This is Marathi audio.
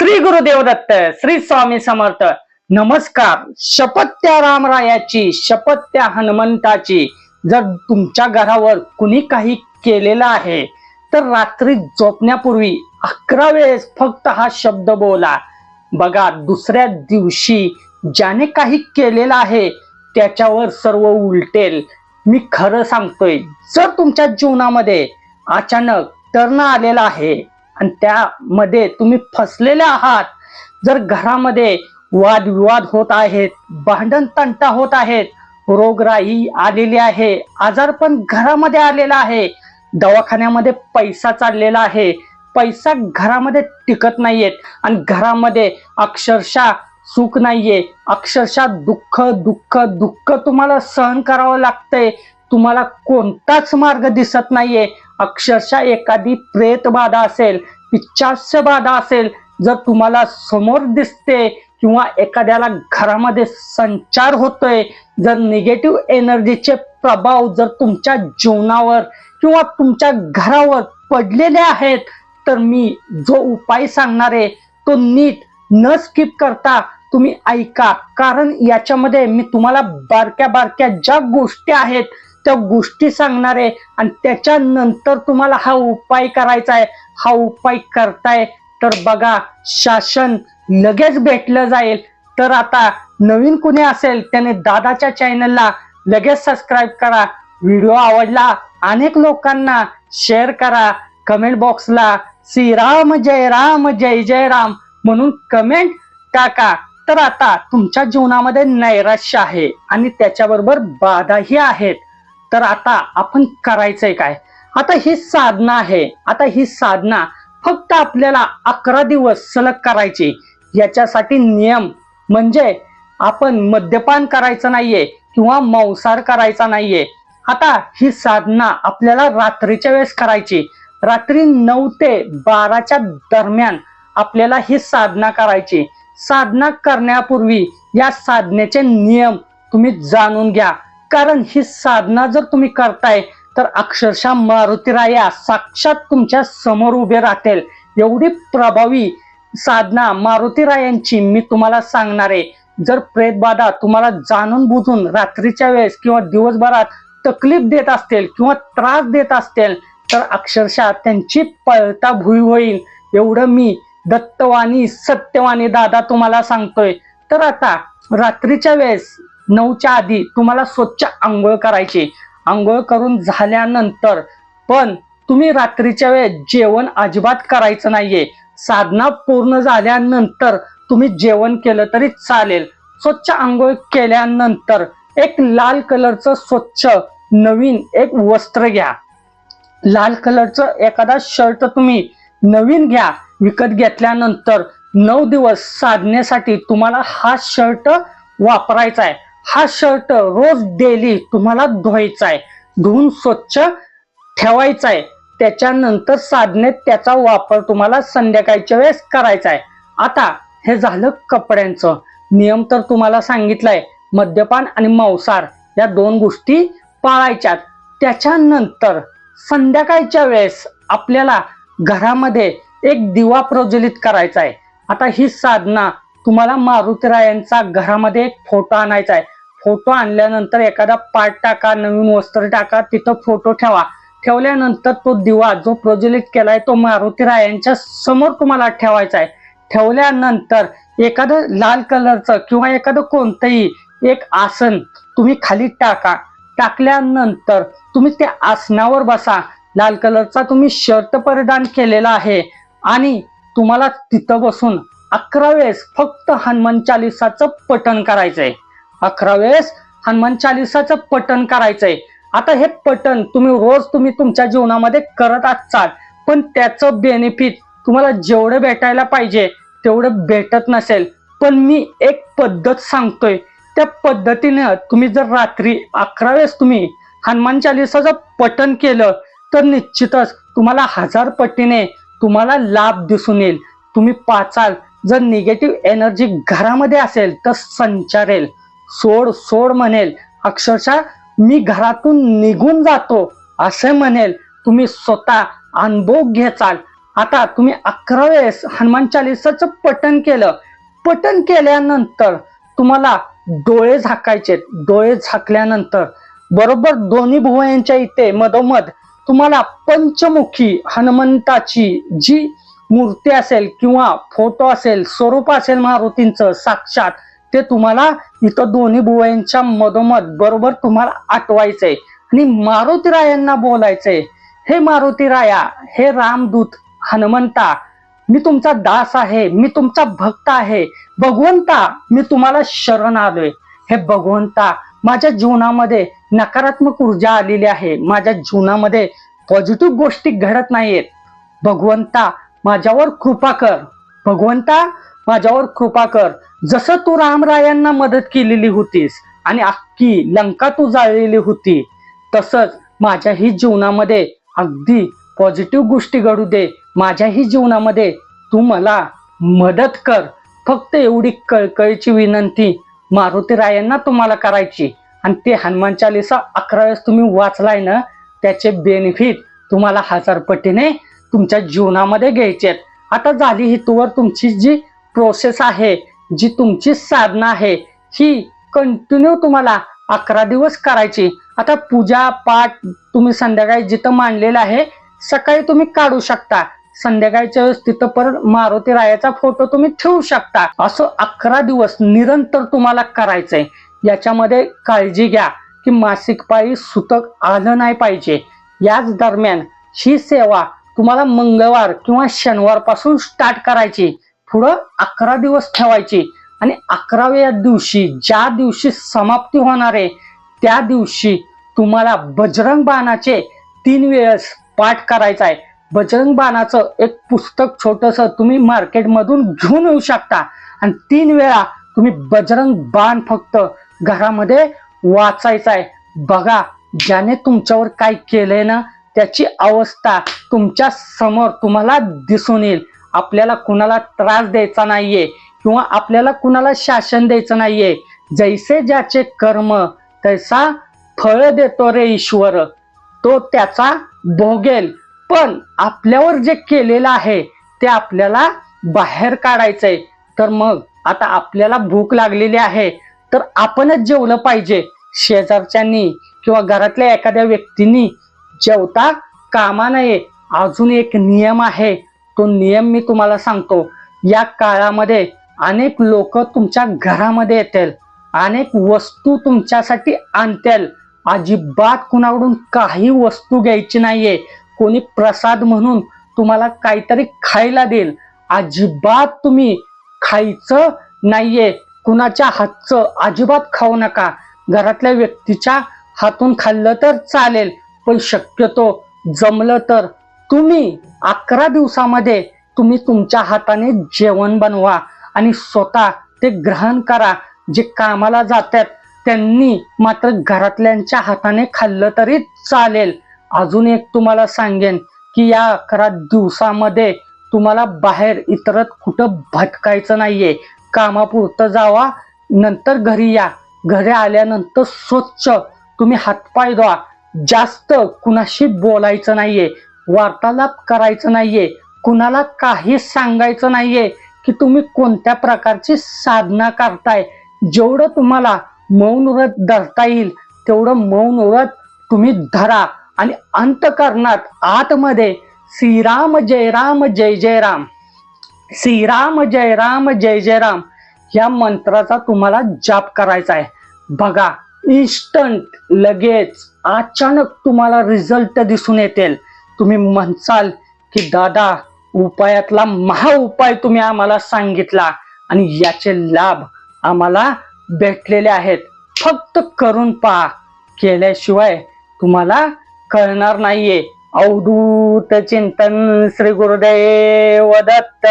श्री गुरुदेव दत्त श्री स्वामी समर्थ. नमस्कार. शपथ त्या रामरायाची शपथ त्या हनुमंताची जर तुमच्या घरावर कुणी काही केलेलं आहे तर रात्री झोपण्यापूर्वी अकरा वेळेस फक्त हा शब्द बोला. बघा दुसऱ्या दिवशी ज्याने काही केलेलं आहे त्याच्यावर सर्व उलटेल. मी खरं सांगतोय जर तुमच्या जीवनामध्ये अचानक टर्न आलेला आहे आणि त्यामध्ये तुम्ही फसलेले आहात. जर घरामध्ये वादविवाद होत आहेत भांडण तंटा होत आहेत रोगराई आलेली आहे आजार पण घरामध्ये आलेला आहे दवाखान्यामध्ये पैसा चाललेला आहे पैसा घरामध्ये टिकत नाहीयेत आणि घरामध्ये अक्षरशः सुख नाहीये अक्षरशः दुःख दुःख दुःख तुम्हाला सहन करावं लागतंय तुम्हाला कोणताच मार्ग दिसत नाहीये अक्षरशः एखादी प्रेतबाधा असेल पिच्चास्य बाधा असेल जर तुम्हाला समोर दिसते किंवा एखाद्याला घरामध्ये संचार होतोय जर निगेटिव्ह एनर्जीचे प्रभाव जर तुमच्या जीवनावर किंवा तुमच्या घरावर पडलेले आहेत तर मी जो उपाय सांगणार आहे तो नीट न स्किप करता तुम्ही ऐका. कारण याच्यामध्ये मी तुम्हाला बारक्या बारक्या ज्या गोष्टी आहेत त्या गोष्टी सांगणार आहे आणि त्याच्यानंतर तुम्हाला हा उपाय करायचा आहे. हा उपाय करताय तर बघा शासन लगेच भेटलं जाईल. तर आता नवीन कुणी असेल त्याने दादाच्या चॅनलला लगेच सबस्क्राईब करा. व्हिडिओ आवडला अनेक लोकांना शेअर करा. कमेंट बॉक्सला श्रीराम जय राम जय जय राम म्हणून कमेंट टाका. तर आता तुमच्या जीवनामध्ये नैराश्य आहे आणि त्याच्याबरोबर बाधाही आहेत. तर आता आपण करायचंय काय? आता ही साधना आहे. आता ही साधना फक्त आपल्याला अकरा दिवस सलग करायची. याच्यासाठी नियम म्हणजे आपण मद्यपान करायचं नाहीये किंवा मांसाहार करायचा नाहीये. आता ही साधना आपल्याला रात्रीच्या वेळेस करायची. रात्री नऊ ते बाराच्या दरम्यान आपल्याला ही साधना करायची. साधना करण्यापूर्वी या साधनेचे नियम तुम्ही जाणून घ्या. कारण ही साधना जर तुम्ही करताय तर अक्षरशः मारुतीराया साक्षात तुमच्यासमोर उभे राहतील. एवढी प्रभावी साधना मारुतीरायांची मी तुम्हाला सांगणार आहे. जर प्रेतबाधा तुम्हाला जाणून बुजून रात्रीच्या वेळेस किंवा दिवसभरात तकलीफ देत असतील किंवा त्रास देत असतील तर अक्षरशः त्यांची पळता भुई होईल. एवढं मी दत्तवाणी सत्यवाणी दादा तुम्हाला सांगतोय. तर आता रात्रीच्या वेळेस नऊच्या आधी तुम्हाला स्वच्छ आंघोळ करायची. आंघोळ करून झाल्यानंतर पण तुम्ही रात्रीच्या वेळेस जेवण अजिबात करायचं नाहीये. साधना पूर्ण झाल्यानंतर तुम्ही जेवण केलं तरी चालेल. स्वच्छ आंघोळ केल्यानंतर एक लाल कलरचं स्वच्छ नवीन एक वस्त्र घ्या. लाल कलरचं एखादा शर्ट तुम्ही नवीन घ्या. विकत घेतल्यानंतर नऊ दिवस साधण्यासाठी तुम्हाला हा शर्ट वापरायचा आहे. हा शर्ट रोज डेली तुम्हाला धुवायचा आहे धुवून स्वच्छ ठेवायचा आहे त्याच्यानंतर साधनेत त्याचा वापर तुम्हाला संध्याकाळच्या वेळेस करायचा आहे आता हे झालं कपड्यांचं. नियम तर तुम्हाला सांगितलंय. मद्यपान आणि मांसाहार या दोन गोष्टी पाळायच्यात. त्याच्यानंतर संध्याकाळच्या वेळेस आपल्याला घरामध्ये एक दिवा प्रज्वलित करायचा आहे आता ही साधना तुम्हाला मारुतीरायांचा घरामध्ये एक फोटो आणायचा आहे. फोटो आणल्यानंतर एखादा पार्ट टाका नवीन वस्त्र टाका तिथं फोटो ठेवा. ठेवल्यानंतर तो दिवा जो प्रज्वलित केलाय तो मारुतीरायांच्या समोर तुम्हाला ठेवायचा आहे. ठेवल्यानंतर एखादं लाल कलरचं किंवा एखादं कोणतंही एक आसन तुम्ही खाली टाका. टाकल्यानंतर तुम्ही त्या आसनावर बसा. लाल कलरचा तुम्ही शर्ट परिधान केलेला आहे. आणि तुम्हाला तिथं बसून अकरा वेळेस फक्त हनुमान चालिसाचं पठण करायचंय. अकरा वेळेस हनुमान चालिसाचं पठण करायचंय. आता हे पठण तुम्ही रोज तुम्ही तुमच्या जीवनामध्ये करत असाल पण त्याचं बेनिफिट तुम्हाला जेवढं भेटायला पाहिजे तेवढं भेटत नसेल. पण मी एक पद्धत सांगतोय. त्या पद्धतीनं तुम्ही जर रात्री अकरा वेळेस तुम्ही हनुमान चालिसाचं पठण केलं तर निश्चितच तुम्हाला हजार पटीने तुम्हाला लाभ दिसून येईल. तुम्ही पाचाल जर निगेटिव्ह एनर्जी घरामध्ये असेल तर संचारेल. सोड सोड म्हणेल. अक्षरशः मी घरातून निघून जातो असे म्हणेल. तुम्ही स्वतः अनुभव घेचाल. आता तुम्ही अकरा वेळेस हनुमान चालिसाचं पठण केलं. पठण केल्यानंतर तुम्हाला डोळे झाकायचे डोळे झाकल्यानंतर. बरोबर दोन्ही भुवयांच्या इथे मधोमध तुम्हाला पंचमुखी हनुमंताची जी मूर्ती असेल किंवा फोटो असेल स्वरूप असेल मारुतींचं साक्षात ते तुम्हाला इथं दोन्ही बुवांच्या मधोमध बरोबर तुम्हाला आठवायचंय. आणि मारुतीरायांना बोलायचंय हे मारुतीराया हे रामदूत हनुमंता मी तुमचा दास आहे मी तुमचा भक्त आहे भगवंता मी तुम्हाला शरण आलोय. हे भगवंता माझ्या जीवनामध्ये नकारात्मक ऊर्जा आलेली आहे माझ्या जीवनामध्ये पॉझिटिव्ह गोष्टी घडत नाहीयेत. भगवंता माझ्यावर कृपा कर. भगवंता माझ्यावर कृपा कर. जसं तू रामरायांना मदत केलेली होतीस आणि अख्खी लंका तू जाळलेली होती तसंच माझ्याही जीवनामध्ये अगदी पॉझिटिव्ह गोष्टी घडू दे. माझ्याही जीवनामध्ये तू मला मदत कर. फक्त एवढी कळकळीची विनंती मारुती रायांना तुम्हाला करायची. आणि ते हनुमान चालिसा अकरा वेळेस तुम्ही वाचलाय ना त्याचे बेनिफिट तुम्हाला हजार पटीने तुमच्या जीवनामध्ये घ्यायचे आहेत. आता झाली ही तुवर तुमची जी प्रोसेस आहे जी तुमची साधना आहे ही कंटिन्यू तुम्हाला अकरा दिवस करायची. आता पूजा पाठ तुम्ही संध्याकाळी जिथं मांडलेलं आहे सकाळी तुम्ही काढू शकता. संध्याकाळच्या वेळेस तिथं परत मारुती रायाचा फोटो तुम्ही ठेवू शकता. असं अकरा दिवस निरंतर तुम्हाला करायचंय. याच्यामध्ये काळजी घ्या की मासिक पाळी सुतक आलं नाही पाहिजे. याच दरम्यान ही सेवा तुम्हाला मंगळवार किंवा शनिवारपासून स्टार्ट करायची. पुढं अकरा दिवस ठेवायची. आणि अकराव्या दिवशी ज्या दिवशी समाप्ती होणार आहे त्या दिवशी तुम्हाला बजरंग बाणाचे तीन वेळेस पाठ करायचा आहे. बजरंग बाणाचं एक पुस्तक छोटस तुम्ही मार्केटमधून घेऊन येऊ शकता. आणि तीन वेळा तुम्ही बजरंग बाण फक्त घरामध्ये वाचायचा आहे. बघा ज्याने तुमच्यावर काय केलंय ना त्याची अवस्था तुमच्यासमोर तुम्हाला दिसून येईल. आपल्याला कुणाला त्रास द्यायचा नाहीये किंवा आपल्याला कुणाला शासन द्यायचं नाहीये. जैसे ज्याचे कर्म तैसा फळ देतो रे ईश्वर. तो त्याचा भोगेल पण आपल्यावर जे केलेलं आहे ते आपल्याला बाहेर काढायचंय. तर मग आता आपल्याला भूक लागलेली आहे तर आपणच जेवलं पाहिजे. शेजारच्यांनी किंवा घरातल्या एखाद्या व्यक्तींनी जेवता कामा नये. अजून एक नियम आहे. तो नियम मी तुम्हाला सांगतो. या काळामध्ये अनेक लोक तुमच्या घरामध्ये येतील. अनेक वस्तू तुमच्यासाठी आणतील. अजिबात कुणाकडून काही वस्तू घ्यायची नाहीये. कोणी प्रसाद म्हणून तुम्हाला काहीतरी खायला देईल. अजिबात तुम्ही खायचं नाहीये. कुणाच्या हातचं अजिबात खाऊ नका. घरातल्या व्यक्तीच्या हातून खाल्लं तर चालेल. पण शक्यतो जमलं तर तुम्ही अकरा दिवसामध्ये तुम्ही तुमच्या हाताने जेवण बनवा आणि स्वतः ते ग्रहण करा. जे कामाला जातात त्यांनी मात्र घरातल्यांच्या हाताने खाल्लं तरी चालेल. अजून एक तुम्हाला सांगेन की या अकरा दिवसामध्ये तुम्हाला बाहेर इतरत कुठं भटकायचं नाहीये. कामापुरतं जावा नंतर घरी या. घरी आल्यानंतर स्वच्छ. तुम्ही हातपाय धुवा. जास्त कुणाशी बोलायचं नाहीये वार्तालाप करायचं नाहीये कुणाला काही सांगायचं नाहीये की तुम्ही कोणत्या प्रकारची साधना करताय जेवढं तुम्हाला मौन व्रत धरता येईल तेवढं मौन व्रत तुम्ही धरा. आणि अंतकरणात आतमध्ये श्रीराम जय राम जय जय राम. श्रीराम जय राम जय जय राम. या मंत्राचा तुम्हाला जाप करायचा आहे. बघा इन्स्टंट लगेच. अचानक तुम्हाला रिझल्ट दिसून येतील. तुम्ही म्हणसाल की दादा उपायातला महा उपाय तुम्ही आम्हाला सांगितला आणि याचे लाभ आम्हाला भेटलेले आहेत. फक्त करून पहा. केल्याशिवाय तुम्हाला कळणार नाहीये. अवधूत चिंतन श्री गुरुदेव दत्त.